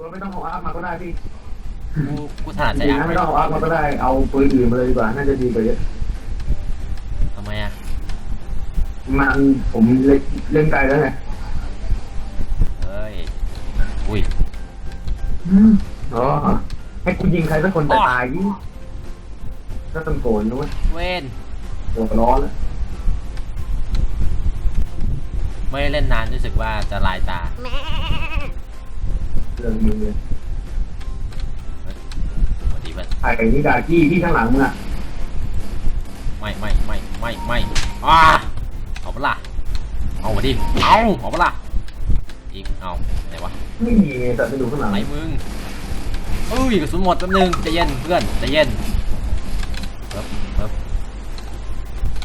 เราไม่ต้องเอาอาร์มาก็ได้พี่กูกูถนัดจใจริงอะๆไม่ต้องเอาอาร์มาก็ได้เอาปืนอื่นมาเลยดีกว่าน่าจะดีกว่าเยอะทำไมอะมันผมเล่นเล่นไกลแล้วไงเฮ้ยอุ้ยอ๋อให้กูยิงใครสักคนแต่ตายยิ่งก็ต้องโกรธนะเว้ยเว้นหัวร้อนแล้วไม่ได้เล่นนานรู้สึกว่าจะลายตา เรื่องมึงเลยสวัสดีเพื่อนถ่ายกับนี่กากี้ที่ข้างหลังมึงอะไม่ไม่ไม่ไม่ไม่อ่าเอาปะล่ะเอามาดิเอาเอาปะล่ะอีกเอาไหนวะไม่มีไงแต่ไปดูข้างหลังไหนมึงเอ้ยกระสุนหมดแป๊บนึงใจเย็นเพื่อนใจเย็นเพิ่บเพิ่บ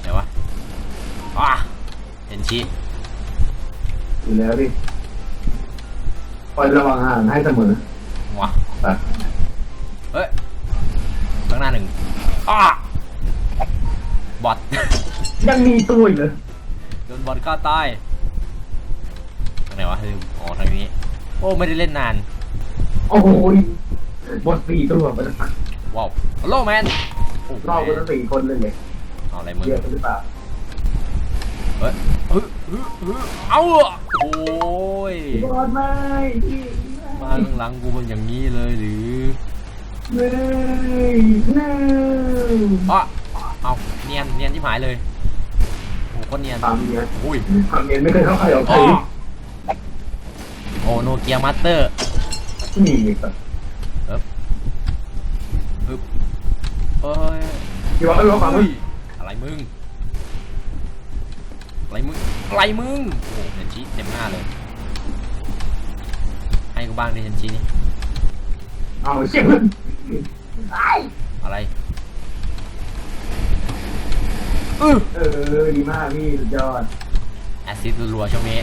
ไหนวะอ่าเห็นชี้อยู่แล้วพี่ คอยระวังห่างให้เสมอวะไปเฮ้ยข้างหน้าหนึ่งอ้าบอทยังมีตัวอีกเลยโดนบอลฆ่าตายทางไหนวะลืมอ๋อทางนี้ โอ้ไม่ได้เล่นนาน โอ้โหบทสี่ตัวไปแล้วว้าวฮัลโหลแมนโอ้รอบกันสี่คนเลยเลยเอาอะไรมึงเยอะกันหรือเปล่าเฮ้ย เฮ้ยเฮ้ยเฮ้ยเอาอะโอ้ยบอลไม่พี่มาข้างหลังกูเป็นอย่างนี้เลยหรือไม่ไม่อะเอาเนียนเนียนที่หายเลยโอ้โหคนเนียนตามเนี่ยอุ้ยทำเองไม่เคยเข้าใครออกใครอ้อโอ้โนเกียมาสเตอร์นี่ไงครับปึ๊บเอ้ยพี่ว่าเออฟังมึอุ้งยอะไรมึงอะ ไรมึงอะไรมึงโอ้เห็นชี้เต็มหน้าเลย ให้กูบ้างดิเห็นชี้นี่เอาเสียงมึงไอ้อะไรเออเออดีมากพี่สุดยอดแอซิดรัวๆช่วงนี้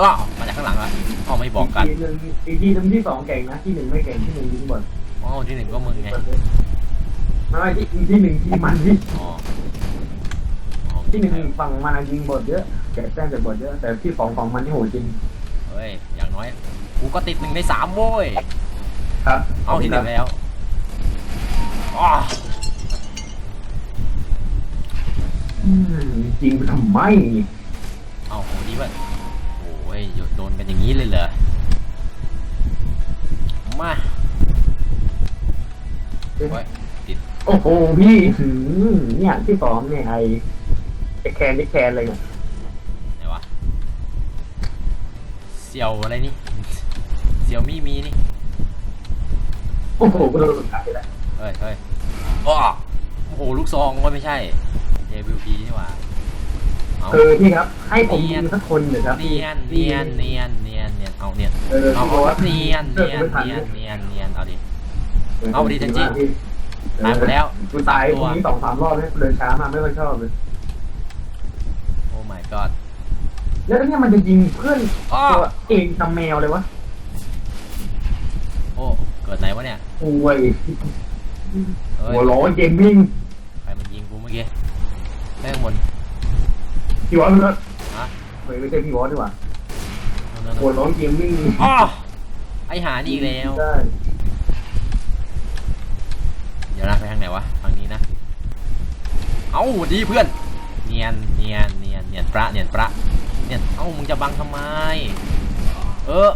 อ้าวมาจากข้างหลังอะอ้าวไม่บอกกันทีหนึ่งอีกทีหนึงที่สองเก่งนะที่หนึ่งไม่เก่งที่หนึ่งยิงบอลอ๋อที่หนึ่งก็มึงไงไม่ที่ที่หนึ่งที่มันที่อ๋ออ๋อ ที่หนึ่งฝั่งมันยิงบอลเยอะแกะแต้มจากบอลเยอะ แต่ที่สองฝั่งมันที่โหดจริง เฮ้ย อย่างน้อย กูก็ติดหนึ่งในสามโว้ย ครับเอาที่หนึ่งแล้วอ้าอืมจริงทำไมเอาโหดีเว้ยโอ้ยโดนกันอย่างนี้เลยเหรอ มา โอ้ยติด โอ้โหพี่หืมเนี่ยที่สองเนี่ยไอ้ ไอ้แคนไอ้แคนเลยเนี่ยไหนวะเสี่ยวอะไรนี่ เสี่ยวมี่มีนี่ โอ้โหก็โดนหลุดขาไปแล้วเฮ้ยเฮ้ยอ้อโอ้โห ลูกซองก็ไม่ใช่ JWP นี่หว่าเอาคือพี่ครับ ให้ผมยิงสักคนเถอะครับเนียนเนียนเนียนเนียนเนียนเอาเนียนเออเอาพี่บเอาอสเนียนเนียนเนียนเนียนเนียนเอาดิ เอาดิเทนจิตายหมดแล้ว กูตายตรงนี้สองสามรอบเนี่ยเดินช้ามาไม่ค่อยชอบเลยโอ้ my god แล้วเนี่ยมันจะยิงเพื่อนอ้อ ตัวเองทำแมวเลยวะโอ้ เกิดไหนวะเนี่ยโอ้ยเฮ้ยหัวร้อนเกมมิ่งใครมันยิงกูเมื่อกี้แม่งบนพี่วอสนะฮะไม่ไม่ใช่พี่วอสดีกว่าโน่นโน่นหัวโน่นร้อนเกมมิ่งอ้อไอหานี่อีกแล้ว ได้เดี๋ยวนะไปทางไหนวะ ทางนี้นะ เอ้าดีเพื่อน เนียน เนียนเนียน เนียนประเนียนประเนียนเอ้ามึงจะบังทำไม เออ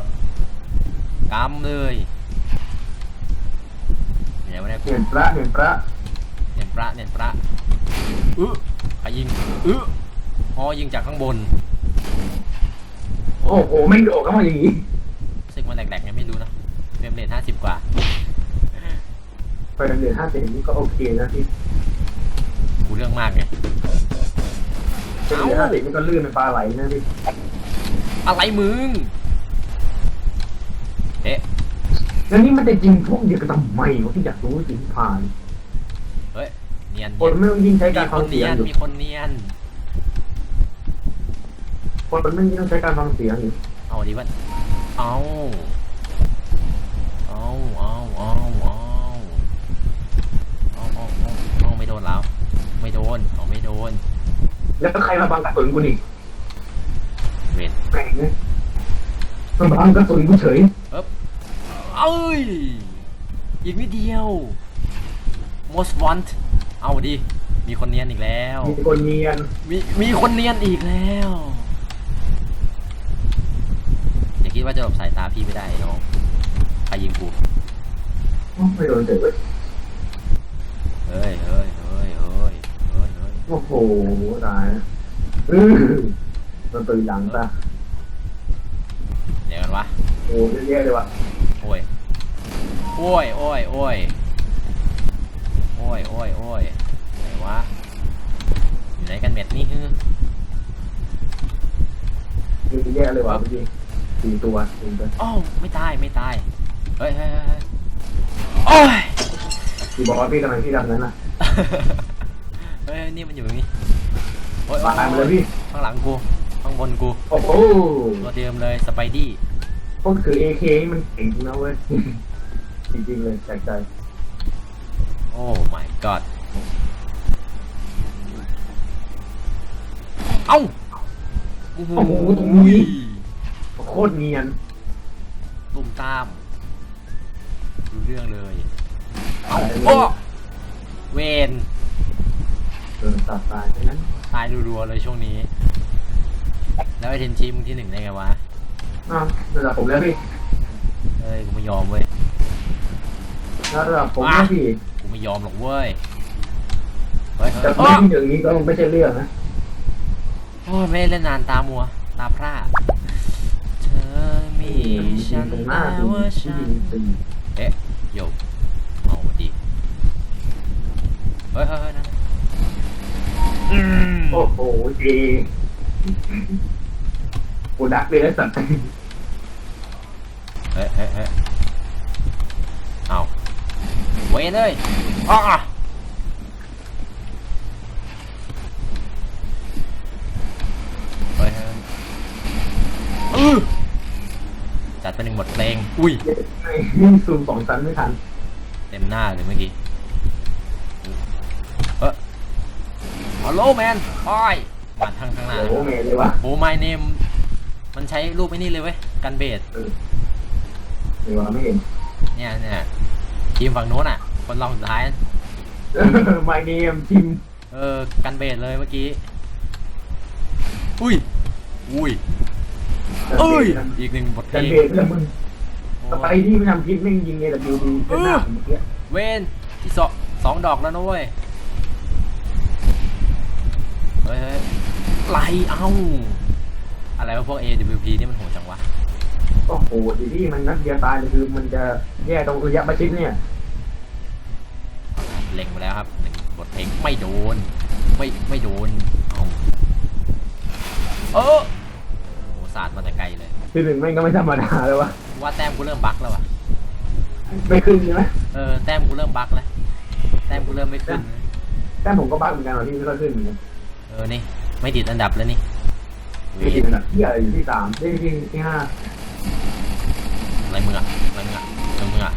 กำเลยเดี๋ยวไม่ได้กูเห็นพระเห็นพระเนียนประเนียนประอื้อใครยิงอื้อพอยิงจากข้างบนโอ้โหไม่โดดเข้ามาอย่างนี้รู้สึกมันแหลกๆไงไม่รู้นะเฟรมเรทห้าสิบกว่าไปเรียนห้าสิบนี่ก็โอเคนะพี่กูเรื่องมากไงไป เรียนห้าสิบนี่ก็ลื่นเป็นปลาไหลนะพี่อะไรมึงเอ๊ะแล้วนี่มันจะยิงพวกเดียวกันทำไมวะที่อยากรู้จริงผ่านเฮ้ยเนียนคนไม่ต้องยิงใช้มีการคฟังนเสีเนียยงนอยู่มีคนเนียนคนมันไม่ต้องใช้การฟังเสียงอยู่เอาดิวะเอาเอาเอาเอาเอาเอาเอาเอาเอาไม่โดนแล้ว ไม่โดนเอาไม่โดน แล้วใครมาบังกระสุนกูนี่เวนแปลกนะมาบังกระสุนกูเฉยเอ๊บเอ้ยอีกนิดเดียว most want เอาดิ มีคนเนียนอีกแล้ว มีคนเนียน มีมีคนเนียนอีกแล้วอย่าคิดว่าจะหลบสายตาพี่ไม่ได้น้องใครยิงกูไม่โดนเจ็บเว้ยเฮ้ยเฮ้ยเฮ้ยเฮ้ยเฮ้ยเฮ้ย โอ้โหตายนะอื้อโดนตีหลังซะเดี๋ยวกันวะโอ้เยอะแยะเลยว่ะโอ้ยโอ้ยโอ้ยโอ้ยโอ้ยโอ้ยโอ้ยไหนวะอยู่ไหนกันเม็ดนี่ฮึเยอะแยะเลยว่ะเมื่อกี้สี่ตัวสี่ตัวอ้าวไม่ตายไม่ตายเฮ้ยเฮ้ยเฮ้ยเฮ้ยโอ้ยที่บอกว่าพี่ทำไมพี่ทำนั้นน่ะเฮ้ยนี่มันอยู่ตรงนี้โอ้ยตายมาเลยพี่ ข้างหลังกู ข้างบนกู โอ้โหตัวเดิมเลยสไปดี้พวกคือ AK นี่มันเก่งจริงนะเว้ย จริงๆเลยแปลกใจโอ้ my god เอ้าโอ้โหโอ้โหตรงนี้โคตรเนียนตุ้มตามดูเรื่องเลย เอาโอ้เวน เออตัดตายใช่นั้นตายรัวๆเลยช่วงนี้ แล้วไอเทนชีมึงที่หนึ่งได้ไงวะ อ้าวระดับผมแล้วพี่เอ้ยกูไม่ยอมเว้ย ระดับผมแล้วพี่กูไม่ยอมหรอกเว้ยเฮ้ยเฮ้ยจะโอ้เล่นอย่างนี้ก็ไม่ใช่เรื่องนะโอ้ยไม่ได้เล่นนานตามัว ตาพร่าเธอมีฉันตรงหแต่น้าตีว่าที่ฉันยิงตีเอ๊ะโยเอาดีเฮ้ยเฮ้ยเฮ้ยนั่นน่ะ อืมโอ้โหเจกูดักเลยนะสัตว์เฮ้ยเฮ้ยเฮ้ยเอาเวนเลยอ้าเฮ้ยเฮ้ยอือจัดไปหนึ่งบทเพลง อุ้ยนี่ซูมสองชั้นไม่ทัน เต็มหน้าเลยเมื่อกี้เออ ฮัลโหลแมนอ้อยมาทางข้างหน้าโอ้โหเมย์เลยวะโอ้ my name มันใช้รูปไอ้นี่เลยเว้ย กันเบสเออเลยวะไม่เห็นเนี่ยเนี่ยทีมฝั่งโน้นอะ คนรองสุดท้าย My name ทีมเออ กันเบสเลยเมื่อกี้ อุ้ย อุ้ยเอ้ย อีกหนึ่งบทเพลกันงเบสแล้วมึงโอ้ไปที่ไม่ทำพิษแม่งยิงเอวดีเป็นหน้าผมเมื่อกี้เวนที่สองสองดอกแล้วนะเว้ย เฮ้ยเฮ้ยไหลเอ้า อะไรวะพวก AWP นี่มันโหดจังวะ โอ้โหดีที่มันนัดเดียวตายเลยคือมันจะแย่ตรงระยะประชิดเนี่ย เล็งมาแล้วครับหนึ่งบทเพลงไม่โดน ไม่ไม่โดน เอาเออโอ้สาดมาแต่ไกลเลยทีหนึ่งแม่งก็ไม่ธรรมดาเลยวะว่าแต้มกูเริ่มบั๊กแล้ววะไม่ขึ้นใช่ไหมเออแต้มกูเริ่มบั๊กแล้ว แต้มกูเริ่มไม่ขึ้น แต่ผมก็บ้าเหมือนกันว่ะที่ไม่ค่อยขึ้นเหมือนกัน เออ นี่ ไม่ติดอันดับแล้วนี่เวไม่ติดทอันดับที่อะไรอยู่ที่สามได้ที่ที่ห้าอะไรมึงอะอะไรมึงอะอะไรมึงอะ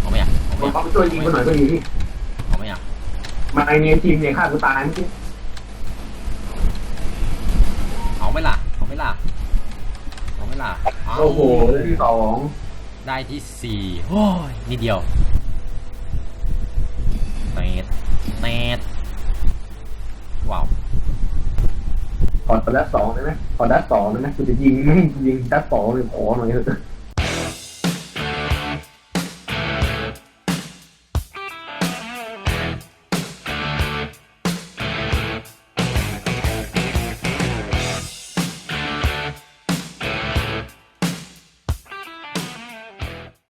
เอาไม่อะเอาผไม่มอะเอาไปช่วยยิงคนหน่อยก็ดีที่เอาไม่อะมาไอเนียทีมเนี่ยฆ่ากูตายเมื่อกี้เอาไม่ล่ะเอาไม่ล่ะเอาไม่ล่ะเาโอ้โหได้ที่สองได้ที่สี่โอ้ยนิดเดียวเนตเนตว้าว ขอดัดสองได้ไหมขอดัดสองได้ไหมกูจะยิงไม่งยิงดัดสองเลยขอหน่อยเถอะ